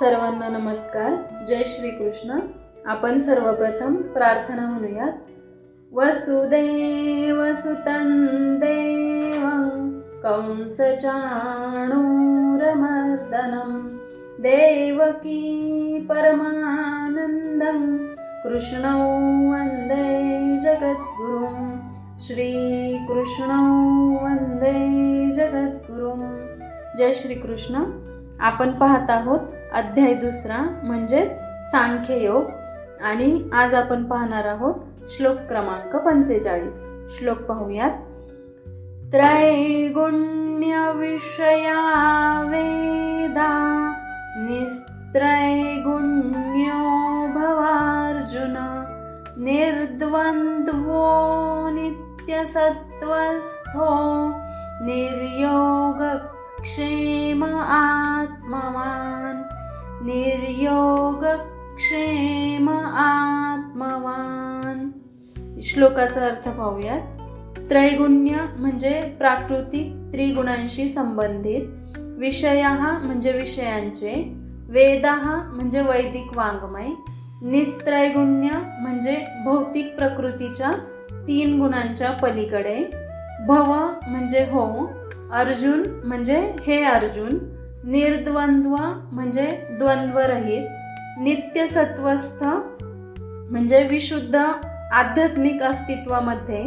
सर्वांना नमस्कार. जय श्री कृष्ण आपण सर्वप्रथम प्रार्थना म्हणूयात. वसुदेव सुतं देवं कंसचाणूरमर्दनं देवकी परमानन्दं कृष्णौ वन्दे जगद्गुरुं श्रीकृष्णौ वन्दे जगद्गुरुं. जय श्रीकृष्ण. आपण पाहत आहोत अध्याय दुसरा म्हणजेच सांख्ययोग. आणि आज आपण पाहणार आहोत श्लोक क्रमांक पंचेचाळीस. श्लोक पाहूयात. त्रैगुण्य विषया वेदा निस्त्रैगुण्यो भवार्जुन निर्द्वन्द्वो नित्यसत्त्वस्थो निर्योगक्षेम आत्मवान्। निर्योग क्षेम आत्मवान श्लोकाचा अर्थ पाहूयात. त्रैगुण्य म्हणजे प्राकृतिक त्रिगुणांशी संबंधित विषय म्हणजे विषयांचे वेद म्हणजे वैदिक वाङ्मय निस्त्रैगुण्य म्हणजे भौतिक प्रकृतीच्या तीन गुणांच्या पलीकडे भव म्हणजे हो अर्जुन म्हणजे हे अर्जुन निर्द्वंद्व म्हणजे द्वंद्वरहित नित्य सत्वस्थ म्हणजे विशुद्ध आध्यात्मिक अस्तित्वामध्ये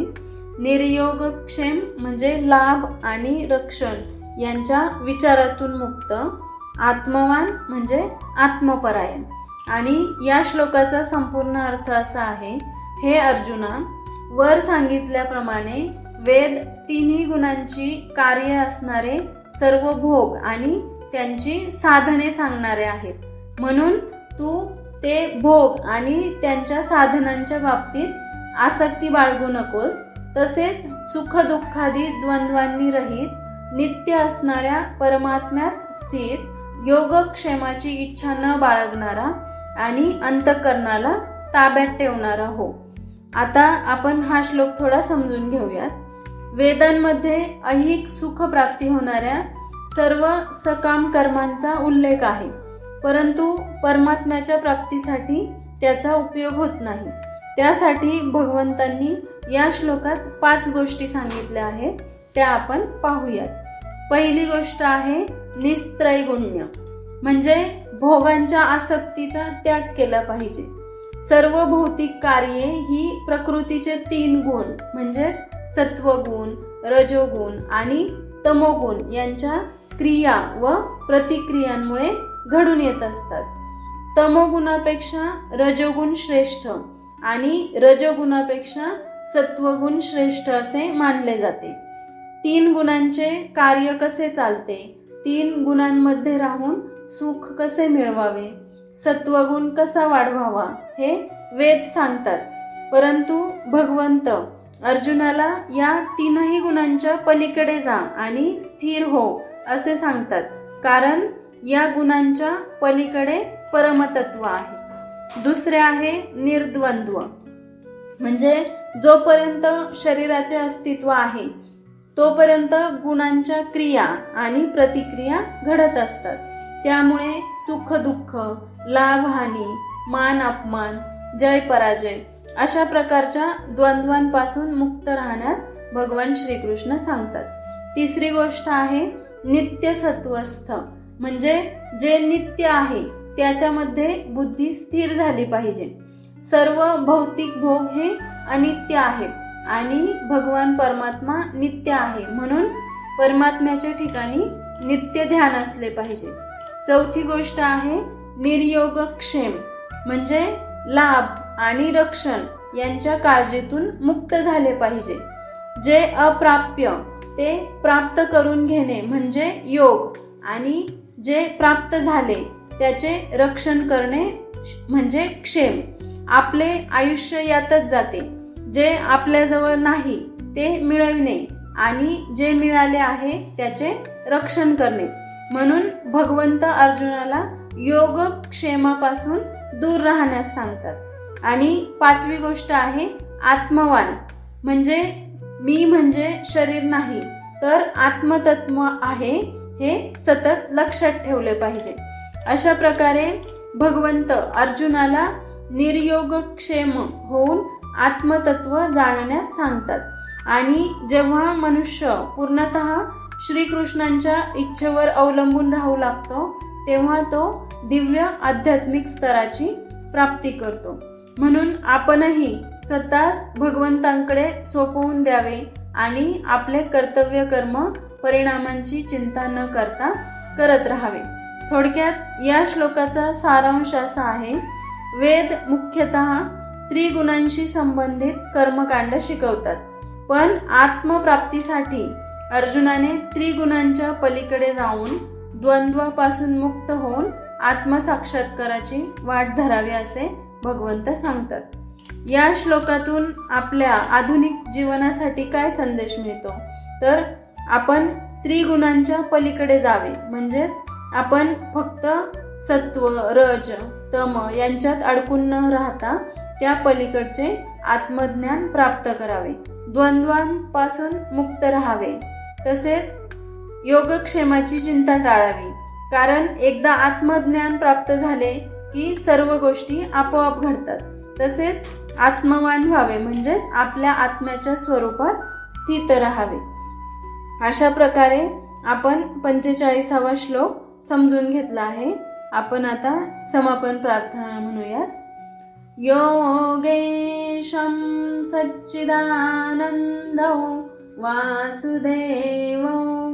निर्योगक्षेम म्हणजे लाभ आणि रक्षण यांच्या विचारातून मुक्त आत्मवान म्हणजे आत्मपरायण. आणि या श्लोकाचा संपूर्ण अर्थ असा आहे हे अर्जुना वर सांगितल्याप्रमाणे वेद तिन्ही गुणांची कार्य असणारे सर्व भोग आणि त्यांची साधने सांगणारे आहेत. म्हणून तू ते भोग आणि त्यांच्या साधनांच्या बाबतीत आसक्ती बाळगू नकोस. तसेच सुख दुःखादी द्वंद्वांनी रहित नित्य असणाऱ्या परमात्म्यात स्थित योगक्षेमाची इच्छा न बाळगणारा आणि अंतकरणाला ताब्यात ठेवणारा हो. आता आपण हा श्लोक थोडा समजून घेऊयात. वेदांमध्ये ऐहिक सुख प्राप्ती होणाऱ्या सर्व सकाम कर्मांचा उल्लेख आहे. परंतु परमात्म्याच्या प्राप्तीसाठी त्याचा उपयोग होत नाही. त्यासाठी भगवंतांनी या श्लोकात पाच गोष्टी सांगितल्या आहेत त्या आपण पाहूयात. पहिली गोष्ट आहे निस्त्रैगुण्य. म्हणजे भोगांच्या आसक्तीचा त्याग केला पाहिजे. सर्व भौतिक कार्ये ही प्रकृतीचे तीन गुण म्हणजेच सत्वगुण रजोगुण आणि तमोगुण यांच्या क्रिया व प्रतिक्रियांमुळे घडून येत असतात. तमोगुणापेक्षा रजोगुण श्रेष्ठ आणि रजोगुणापेक्षा सत्वगुण श्रेष्ठ असे मानले जाते. तीन गुणांचे कार्य कसे चालते? तीन गुणांमध्ये राहून सुख कसे मिळवावे? सत्वगुण कसा वाढवावा? हे वेद सांगतात. परंतु भगवंत अर्जुनाला या तीनही गुणांच्या पलीकडे जा आणि स्थिर हो असे सांगतात. कारण या गुणांच्या पलीकडे परमतत्व आहे. दुसरे आहे निर्द्वंद्व. म्हणजे जोपर्यंत शरीराचे अस्तित्व आहे तोपर्यंत गुणांच्या क्रिया आणि प्रतिक्रिया घडत असतात. त्यामुळे सुख दुःख लाभ हानी मान अपमान जय पराजय अशा प्रकारच्या द्वंद्वांपासून मुक्त राहण्यास भगवान श्रीकृष्ण सांगतात. तिसरी गोष्ट आहे नित्य सत्वस्थ. म्हणजे जे नित्य आहे त्याच्यामध्ये बुद्धी स्थिर झाली पाहिजे. सर्व भौतिक भोग हे अनित्य आहेत आणि भगवान परमात्मा नित्य आहे म्हणून परमात्म्याच्या ठिकाणी नित्य ध्यान असले पाहिजे. चौथी गोष्ट आहे निर्योगक्षेम. म्हणजे लाभ आणि रक्षण यांच्या काळजीतून मुक्त झाले पाहिजे. जे अप्राप्य ते प्राप्त करून घेणे म्हणजे योग आणि जे प्राप्त झाले त्याचे रक्षण करणे म्हणजे क्षेम. आपले आयुष्य यातच जाते. जे आपल्याजवळ नाही ते मिळविणे आणि जे मिळाले आहे त्याचे रक्षण करणे. म्हणून भगवंत अर्जुनाला योग क्षेमापासून दूर राहण्यास सांगतात. आणि पाचवी गोष्ट आहे आत्मवान. म्हणजे मी म्हणजे शरीर नाही तर आत्मतत्व आहे हे सतत लक्षात ठेवले पाहिजे. अशा प्रकारे भगवंत अर्जुनाला निर्योगक्षेम होऊन आत्मतत्व जाणण्यास सांगतात. आणि जेव्हा मनुष्य पूर्णत श्रीकृष्णांच्या इच्छेवर अवलंबून राहू लागतो तेव्हा तो दिव्य आध्यात्मिक स्तराची प्राप्ती करतो. म्हणून आपणही स्वतःच भगवंतांकडे सोपवून द्यावे आणि आपले कर्तव्य कर्म परिणामांची चिंता न करता करत राहावे. थोडक्यात या श्लोकाचा सारांश असा आहे वेद मुख्यतः त्रिगुणांशी संबंधित कर्मकांड शिकवतात. पण आत्मप्राप्तीसाठी अर्जुनाने त्रिगुणांच्या पलीकडे जाऊन द्वंद्वापासून मुक्त होऊन आत्मसाक्षात्काराची वाट धरावी असे भगवंत सांगतात. या श्लोकातून आपल्या आधुनिक जीवनासाठी काय संदेश मिळतो? तर आपण त्रिगुणांच्या पलीकडे जावे. म्हणजेच आपण फक्त सत्व रज तम यांच्यात अडकून न राहता त्या पलीकडचे आत्मज्ञान प्राप्त करावे. द्वंद्वांपासून मुक्त राहावे. तसेच योगक्षेमाची चिंता टाळावी. कारण एकदा आत्मज्ञान प्राप्त झाले की सर्व गोष्टी आपोआप घडतात. तसेच आत्मवान व्हावे म्हणजेच आपल्या आत्म्याच्या स्वरूपात स्थित राहावे. अशा प्रकारे आपण पंचेचाळीसावा श्लोक समजून घेतला आहे. आपण आता समापन प्रार्थना म्हणूयात. योगेशं सच्चिदानन्दौ वासुदेवौ